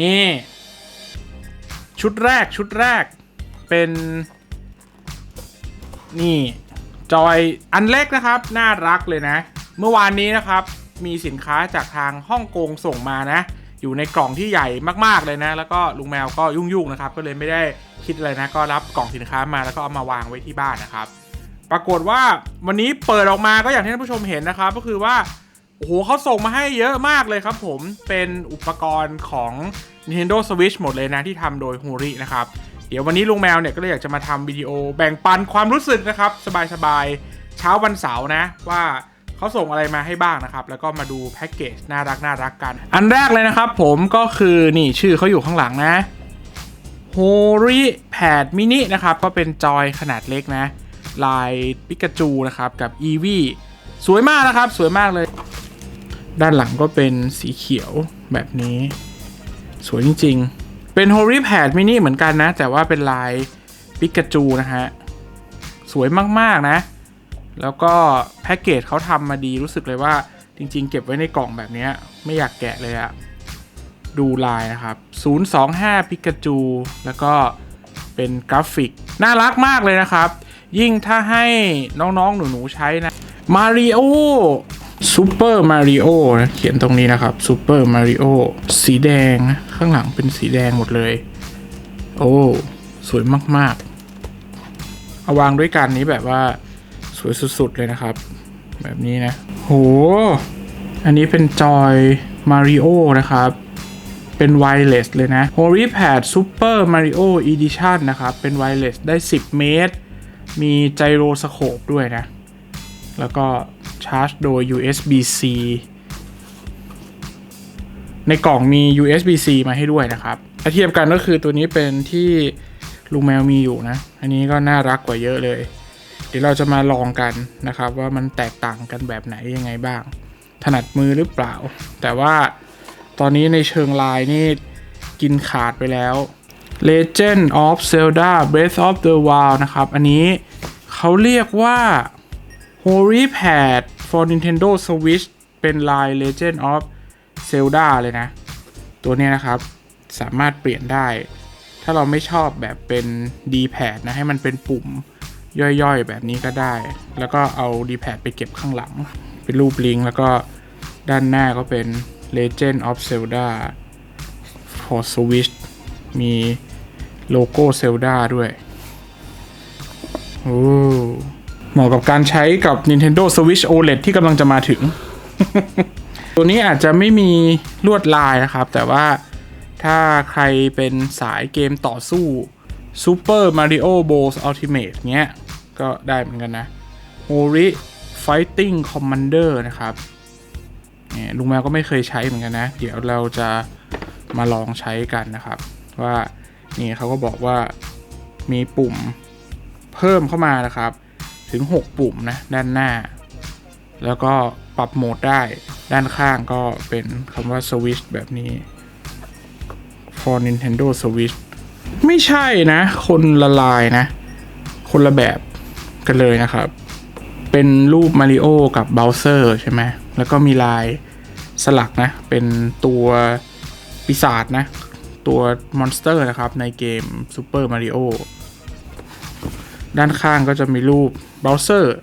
นี่ ชุดแรกชุดแรกเป็น นี่ จอยอันเล็กนะครับ น่ารักเลยนะ เมื่อวานนี้นะครับ มีสินค้าจากทางฮ่องกงส่งมานะ อยู่ในกล่องที่ใหญ่มากๆเลยนะ แล้วก็ลุงแมวก็ยุ่งๆนะครับ ก็เลยไม่ได้คิดอะไรนะ ก็รับกล่องสินค้ามาแล้วก็เอามาวางไว้ที่บ้านนะครับ ปรากฏว่าวันนี้เปิดออกมาก็อย่างที่ท่านผู้ชมเห็นนะครับ ก็คือว่า โอ้โหเขาส่งมาให้เยอะมากเลยครับผมเป็นอุปกรณ์ของ Nintendo Switch หมดเลยนะที่ทำโดยฮูรินะครับเดี๋ยววันนี้ลุงแมวเนี่ยก็เลยอยากจะมาทำวิดีโอแบ่งปันความรู้สึกนะครับ สบายๆ เช้าวันเสาร์นะว่าเขาส่งอะไรมาให้บ้างนะครับ แล้วก็มาดูแพ็กเกจน่ารักน่ารักกัน อันแรกเลยนะครับผมก็คือนี่ชื่อเขาอยู่ข้างหลังนะ h o r i Pad Mini นะครับ ก็เป็นจอยขนาดเล็กนะ ลายปิกาจูนะครับ กับ e v สวยมากนะครับ สวยมากเลย ด้านหลังก็เป็นสีเขียวแบบนี้ สวยจริง ๆ เป็น h o r i Pad Mini เหมือนกันนะ แต่ว่าเป็นลายปิกาจูนะฮะ สวยมาก ๆ นะ แล้วก็แพ็กเกจเขาทำมาดีรู้สึกเลยว่าจริง ๆ เก็บไว้ในกล่องแบบนี้ไม่อยากแกะเลยอะดูลายนะครับ 025 ปิกาจู แล้วก็เป็นกราฟิก น่ารักมากเลยนะครับ ยิ่งถ้าให้น้อง ๆ หนู ๆ ใช้นะมาริโอ ซูเปอร์มาริโอนะเขียนตรงนี้นะครับซูเปอร์มาริโอสีแดงข้างหลังเป็นสีแดงหมดเลย โอ้สวยมากๆ เอาวางด้วยกันนี้แบบว่าสวยสุดๆเลยนะครับ แบบนี้นะ โห อันนี้เป็นจอยมาริโอนะครับเป็นไวเลสเลยนะ h o r i Pad Super Mario Edition นะครับ เป็นไวเลสได้ 10 เมตร มีไจโรสโคปด้วยนะ แล้วก็ ชาร์จโดย USB-C ในกล่องมี USB-C มาให้ด้วยนะครับถ้าเทียบกันก็คือตัวนี้เป็นที่ลุงแมวมีอยู่นะ อันนี้ก็น่ารักกว่าเยอะเลย เดี๋ยวเราจะมาลองกันนะครับ ว่ามันแตกต่างกันแบบไหนยังไงบ้าง ถนัดมือหรือเปล่า แต่ว่าตอนนี้ในเชิงลายนี่กินขาดไปแล้ว Legend of Zelda Breath of the Wild นะครับ อันนี้เขาเรียกว่า Holy Pad for Nintendo Switch เป็นลาย Legend of Zelda เลยนะ ตัวนี้นะครับสามารถเปลี่ยนได้ ถ้าเราไม่ชอบแบบเป็น D-pad นะ ให้มันเป็นปุ่มย่อยๆ แบบนี้ก็ได้ แล้วก็เอา D-pad ไปเก็บข้างหลัง เป็นรูปลิง แล้วก็ด้านหน้าก็เป็น Legend of Zelda for Switch มีโลโก้ Zelda ด้วย โอ้ เหมาะกับการใช้กับ Nintendo Switch OLED ที่กำลังจะมาถึง ตัวนี้อาจจะไม่มีลวดลายนะครับ แต่ว่าถ้าใครเป็นสายเกมต่อสู้ Super Mario Bros Ultimate เนี้ย ก็ได้เหมือนกันนะ Hori Fighting Commander นะครับนี่ลุงแมวก็ไม่เคยใช้เหมือนกันนะ เดี๋ยวเราจะมาลองใช้กันนะครับ ว่านี่เขาก็บอกว่ามีปุ่มเพิ่มเข้ามานะครับ ถึง 6 ปุ่มนะด้านหน้า แล้วก็ปรับโหมดได้ด้านข้างก็เป็นคำว่า Switch แบบนี้ for Nintendo Switch ไม่ใช่นะ คนละลายนะ คนละแบบกันเลยนะครับ เป็นรูปมาริโอกับเบลเซอร์ใช่ไหมแล้วก็มีลายสลักนะ เป็นตัวปีศาจนะ ตัวมอนสเตอร์นะครับ ในเกม Super Mario ด้านข้างก็จะมีรูปเบลเซอร์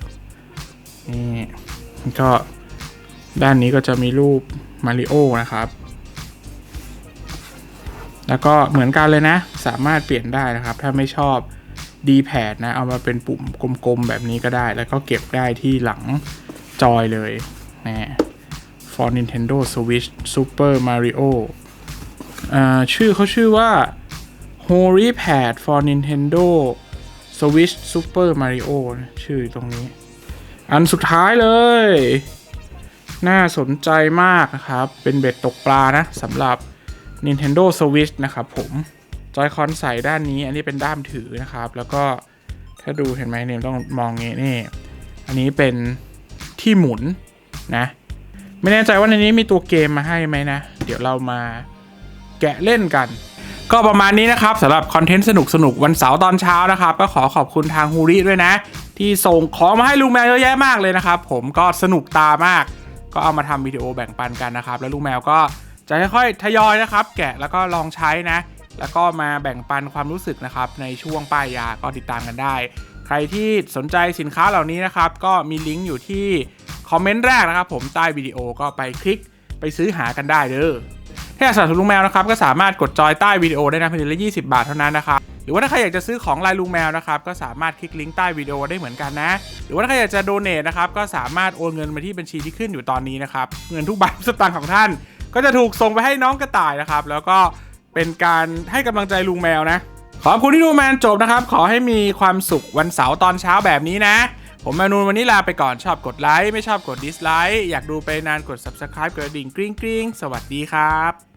นี่ก็ด้านนี้ก็จะมีรูปมาริโอนะครับ แล้วก็เหมือนกันเลยนะ สามารถเปลี่ยนได้นะครับ ถ้าไม่ชอบ D-pad นะ เอามาเป็นปุ่มกลมๆ แบบนี้ก็ได้ แล้วก็เก็บได้ที่หลังจอยเลยนะ for Nintendo Switch Super Mario อ่าชื่อเขาชื่อว่า Holy Pad for Nintendo Switch Super Mario ชื่อตรงนี้ อันสุดท้ายเลย น่าสนใจมากนะครับ เป็นเบ็ดตกปลานะสำหรับ Nintendo Switch นะครับผมจอยคอนใส่ด้านนี้ อันนี้เป็นด้ามถือนะครับ แล้วก็ถ้าดูเห็นไหมเนี่ยต้องมองงี้นี่ อันนี้เป็นที่หมุนนะ ไม่แน่ใจว่าในนี้มีตัวเกมมาให้ไหมนะ เดี๋ยวเรามาแกะเล่นกัน ก็ประมาณนี้นะครับสำหรับคอนเทนต์สนุกสนุกๆวันเสาร์ตอนเช้านะครับ ก็ขอขอบคุณทางฮูริด้วยนะ ที่ส่งของมาให้ลุงแมวเยอะแยะมากเลยนะครับ ผมก็สนุกตามาก ก็เอามาทำวิดีโอแบ่งปันกันนะครับ แล้วลุงแมวก็จะค่อยๆทยอยนะครับ แกะแล้วก็ลองใช้นะ แล้วก็มาแบ่งปันความรู้สึกนะครับ ในช่วงป้ายยาก็ติดตามกันได้ ใครที่สนใจสินค้าเหล่านี้นะครับ ก็มีลิงก์อยู่ที่คอมเมนต์แรกนะครับ ผมใต้วิดีโอก็ไปคลิกไปซื้อหากันได้เด้อ ถ้าอยากสนับสนุนลุงแมวนะครับก็สามารถกดจอยใต้วิดีโอได้นะเพียงละ20 บาทเท่านั้นนะครับหรือว่าถ้าใครอยากจะซื้อของลายลุงแมวนะครับก็สามารถคลิกลิงก์ใต้วิดีโอได้เหมือนกันนะ หรือว่าถ้าใครอยากจะโดเนทนะครับก็สามารถโอนเงินมาที่บัญชีที่ขึ้นอยู่ตอนนี้นะครับเงินทุกบาททุกสตางค์ของท่าน ก็จะถูกส่งไปให้น้องกระต่ายนะครับแล้วก็เป็นการให้กำลังใจลุงแมวนะ ขอบคุณที่ดูแมนจบนะครับขอให้มีความสุขวันเสาร์ตอนเช้าแบบนี้นะ ผมแมนูนวันนี้ลาไปก่อนชอบกดไลค์ไม่ชอบกดดิสไลค์อยากดูไปนานกด subscribe กดกระดิ่งกริ๊งกริ๊งสวัสดีครับ